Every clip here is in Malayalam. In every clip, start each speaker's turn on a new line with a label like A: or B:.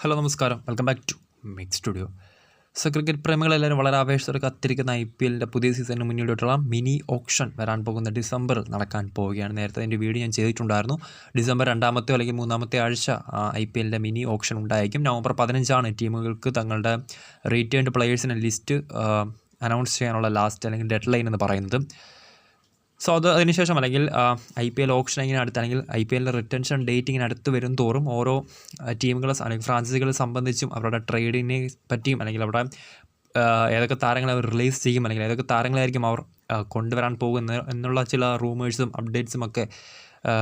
A: ഹലോ നമസ്കാരം. Welcome back to mix studio so cricket പ്രേമികളെല്ലാവരും വളരെ ആവേശത്തോടെ കാത്തിരിക്കുന്ന ഐ പി എല്ലിന്റെ പുതിയ സീസണിന് മുന്നോട്ടുള്ള മിനി ഓപ്ഷൻ വരാൻ പോകുന്ന ഡിസംബറിൽ നടക്കാൻ പോവുകയാണ്. നേരത്തെ അതിന്റെ വീഡിയോ ഞാൻ ചെയ്തിട്ടുണ്ടായിരുന്നു. ഡിസംബർ രണ്ടാമത്തെ അല്ലെങ്കിൽ മൂന്നാമത്തെ ആഴ്ച ഐ പി എല്ലിന്റെ മിനി ഓപ്ഷൻ ഉണ്ടായിരിക്കും. നവംബർ പതിനഞ്ചാണ് ടീമുകൾക്ക് തങ്ങളുടെ റീറ്റേൺഡ് പ്ലെയേഴ്സിന്റെ ലിസ്റ്റ് അനൗൺസ് ചെയ്യാനുള്ള ലാസ്റ്റ് അല്ലെങ്കിൽ ഡെഡ് ലൈൻ എന്ന് പറയുന്നത്. സോ അത് അതിനുശേഷം അല്ലെങ്കിൽ ഐ പി എൽ ഓപ്ഷൻ ഇങ്ങനെ അടുത്ത് അല്ലെങ്കിൽ ഐ പി എല്ലിന്റെ റിട്ടൻഷൻ ഡേറ്റ് ഇങ്ങനെ അടുത്ത് വരും തോറും ഓരോ ടീമുകളെ അല്ലെങ്കിൽ ഫ്രാഞ്ചൈസികളെ സംബന്ധിച്ചും അവരുടെ ട്രേഡിനെ പറ്റിയും അല്ലെങ്കിൽ അവിടെ ഏതൊക്കെ താരങ്ങളെ അവർ റിലീസ് ചെയ്യും അല്ലെങ്കിൽ ഏതൊക്കെ താരങ്ങളായിരിക്കും അവർ കൊണ്ടുവരാൻ പോകുന്നത് എന്നുള്ള ചില റൂമേഴ്സും അപ്ഡേറ്റ്സും ഒക്കെ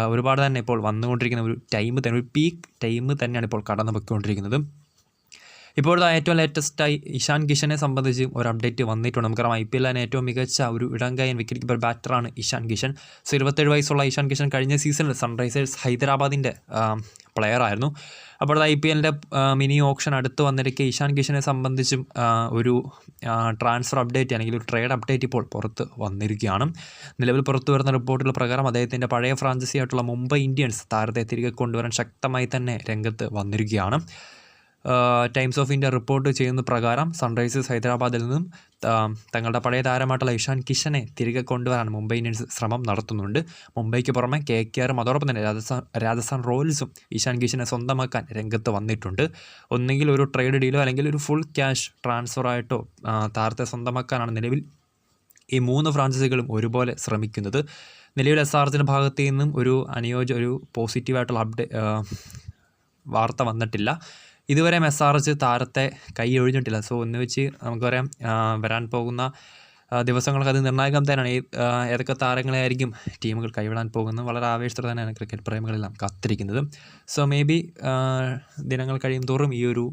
A: ഒരുപാട് തന്നെ ഇപ്പോൾ വന്നുകൊണ്ടിരിക്കുന്ന ഒരു ടൈം തന്നെ ഒരു പീക്ക് ടൈം തന്നെയാണ് ഇപ്പോൾ കടന്നു പോയിക്കൊണ്ടിരിക്കുന്നത് ഇപ്പോഴത്തെ ഏറ്റവും ലേറ്റസ്റ്റായി ഇഷാൻ കിഷനെ സംബന്ധിച്ച് ഒരു അപ്ഡേറ്റ് വന്നിട്ടുണ്ട്. നമുക്കറിയാം ഐ പി എല്ലിന് ഏറ്റവും മികച്ച ഒരു ഇടങ്കയൻ വിക്കറ്റ് കീപ്പർ ബാറ്ററാണ് ഇഷാൻ കിഷൻ. സോ ഇരുപത്തേഴ് വയസ്സുള്ള ഇഷാൻ കിഷൻ കഴിഞ്ഞ സീസണിൽ സൺറൈസേഴ്സ് ഹൈദരാബാദിന്റെ പ്ലെയർ ആയിരുന്നു. അപ്പോൾ ഐ പി എല്ലിന്റെ മിനി ഓപ്ഷൻ അടുത്ത് വന്നിരിക്കെ ഇഷാൻ കിഷനെ സംബന്ധിച്ചും ഒരു ട്രാൻസ്ഫർ അപ്ഡേറ്റ് അല്ലെങ്കിൽ ഒരു ട്രേഡ് അപ്ഡേറ്റ് ഇപ്പോൾ പുറത്ത് വന്നിരിക്കുകയാണ്. നിലവിൽ പുറത്തു വരുന്ന റിപ്പോർട്ടുകൾ പ്രകാരം അദ്ദേഹത്തിന്റെ പഴയ ഫ്രാഞ്ചൈസി ആയിട്ടുള്ള മുംബൈ ഇന്ത്യൻസ് താരത്തെ തിരികെ കൊണ്ടുവരാൻ ശക്തമായി തന്നെ രംഗത്ത് വന്നിരിക്കുകയാണ്. ടൈംസ് ഓഫ് ഇന്ത്യ റിപ്പോർട്ട് ചെയ്യുന്ന പ്രകാരം സൺറൈസേഴ്സ് ഹൈദരാബാദിൽ നിന്നും തങ്ങളുടെ പഴയ താരമായിട്ടുള്ള ഇഷാൻ കിഷനെ തിരികെ കൊണ്ടുവരാൻ മുംബൈ ഇന്ത്യൻസ് ശ്രമം നടത്തുന്നുണ്ട്. മുംബൈക്ക് പുറമെ കെ കെ ആറും അതോടൊപ്പം തന്നെ രാജസ്ഥാൻ രാജസ്ഥാൻ റോയൽസും ഇഷാൻ കിഷനെ സ്വന്തമാക്കാൻ രംഗത്ത് വന്നിട്ടുണ്ട്. ഒന്നെങ്കിൽ ഒരു ട്രേഡ് ഡീലോ അല്ലെങ്കിൽ ഒരു ഫുൾ ക്യാഷ് ട്രാൻസ്ഫർ ആയിട്ടോ താരത്തെ സ്വന്തമാക്കാനാണ് നിലവിൽ ഈ മൂന്ന് ഫ്രാഞ്ചൈസികളും ഒരുപോലെ ശ്രമിക്കുന്നത്. നിലവിൽ എസ് ആർ എച്ചിന്റെ ഭാഗത്തു നിന്നും ഒരു അനുയോജ്യ ഒരു പോസിറ്റീവായിട്ടുള്ള അപ്ഡേ വാർത്ത വന്നിട്ടില്ല. ഇതുവരെ എച്ച് താരത്തെ കൈ ഒഴിഞ്ഞിട്ടില്ല സോ എന്ന് വെച്ച് നമുക്ക് പറയാം വരാൻ പോകുന്ന ദിവസങ്ങൾക്ക് അത് നിർണായകം തന്നെയാണ്. ഈ ഏതൊക്കെ താരങ്ങളെയായിരിക്കും ടീമുകൾ കൈവിടാൻ പോകുന്നത്? വളരെ ആവേശത്തോടെ തന്നെയാണ് ക്രിക്കറ്റ് പ്രേമികളെല്ലാം കാത്തിരിക്കുന്നത്. സോ മേ ബി ദിനങ്ങൾ കഴിയും തോറും ഈ ഒരു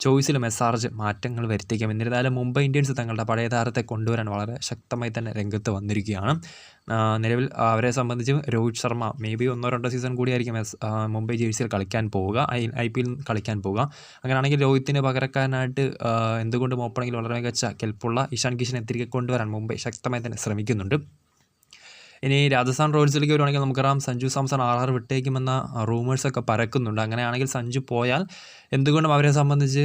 A: ചോയ്സിലും എസ് ആർ മാറ്റങ്ങൾ വരുത്തിക്കാം. എന്നിരുന്നാലും മുംബൈ ഇന്ത്യൻസ് തങ്ങളുടെ പഴയ താരത്തെ കൊണ്ടുവരാൻ വളരെ ശക്തമായി തന്നെ രംഗത്ത് വന്നിരിക്കുകയാണ്. നിലവിൽ അവരെ സംബന്ധിച്ച് രോഹിത് ശർമ്മ മേ ബി ഒന്നോ രണ്ടോ സീസൺ കൂടിയായിരിക്കും മുംബൈ ജേഴ്സിയിൽ കളിക്കാൻ പോവുക. ഐ പി എൽ കളിക്കാൻ പോവുക. അങ്ങനെയാണെങ്കിൽ രോഹിത്തിന് പകരക്കാരനായിട്ട് എന്തുകൊണ്ടും ഓപ്പണിങ്ങിൽ വളരെ മികച്ച കെൽപ്പുള്ള ഇഷാൻ കിഷനെ തിരികെ കൊണ്ടുവരാൻ മുംബൈ ശക്തമായി തന്നെ ശ്രമിക്കുന്നുണ്ട്. ഇനി രാജസ്ഥാൻ റോയൽസിലേക്ക് വരുവാണെങ്കിൽ നമുക്കറിയാം സഞ്ജു സാംസൺ ആർ ആർ വിട്ടേക്കുമെന്ന റൂമേഴ്സൊക്കെ പരക്കുന്നുണ്ട്. അങ്ങനെയാണെങ്കിൽ സഞ്ജു പോയാൽ എന്തുകൊണ്ടും അവരെ സംബന്ധിച്ച്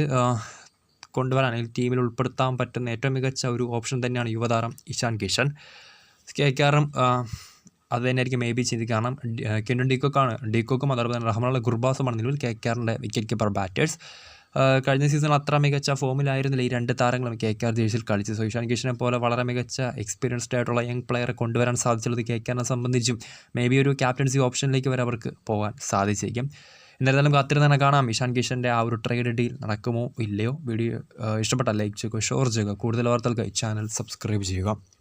A: കൊണ്ടുവരാൻ അല്ലെങ്കിൽ ടീമിൽ ഉൾപ്പെടുത്താൻ പറ്റുന്ന ഏറ്റവും മികച്ച ഒരു ഓപ്ഷൻ തന്നെയാണ് യുവതാരം ഇഷാൻ കിഷൻ. കെ കെ ആറും അത് തന്നെയായിരിക്കും മേ ബി ചിന്തിക്കുക കാരണം കെൻഡൻ ഡീക്കോക്കാണ് ഡീക്കോക്കും അതോടൊപ്പം തന്നെ റഹ്മാനുള്ള ഗുർബാസുമാണ് നിലവിൽ കെ കെ ആറിന്റെ വിക്കറ്റ് കീപ്പർ ബാറ്റേഴ്സ് കഴിഞ്ഞ സീസണിൽ അത്ര മികച്ച ഫോമിലായിരുന്നില്ല ഈ രണ്ട് താരങ്ങളും കെ കെ ആർ ജേഴ്സിൽ കളിച്ച് സോ ഇഷാൻ കിഷനെ പോലെ വളരെ മികച്ച എക്സ്പീരിയൻസ്ഡ് ആയിട്ടുള്ള യങ് പ്ലെയറെ കൊണ്ടുവരാൻ സാധിച്ചുള്ളത് കെ കെ ആറിനെ സംബന്ധിച്ചും. മേ ബി ഒരു ക്യാപ്റ്റൻസി ഓപ്ഷനിലേക്ക് വരെ അവർക്ക് പോകാൻ സാധിച്ചേക്കും. എന്നിരുന്നാലും കാത്തിരുന്ന് കാണാം. ഇഷാൻ കിഷന്റെ ആ ഒരു ട്രേഡ് ഡീൽ നടക്കുമോ ഇല്ലയോ? വീഡിയോ ഇഷ്ടപ്പെട്ട ലൈക്ക് ചെയ്യുക ഷെയർ ചെയ്യുക. കൂടുതൽ വാർത്തകൾക്കായി ചാനൽ സബ്സ്ക്രൈബ് ചെയ്യുക.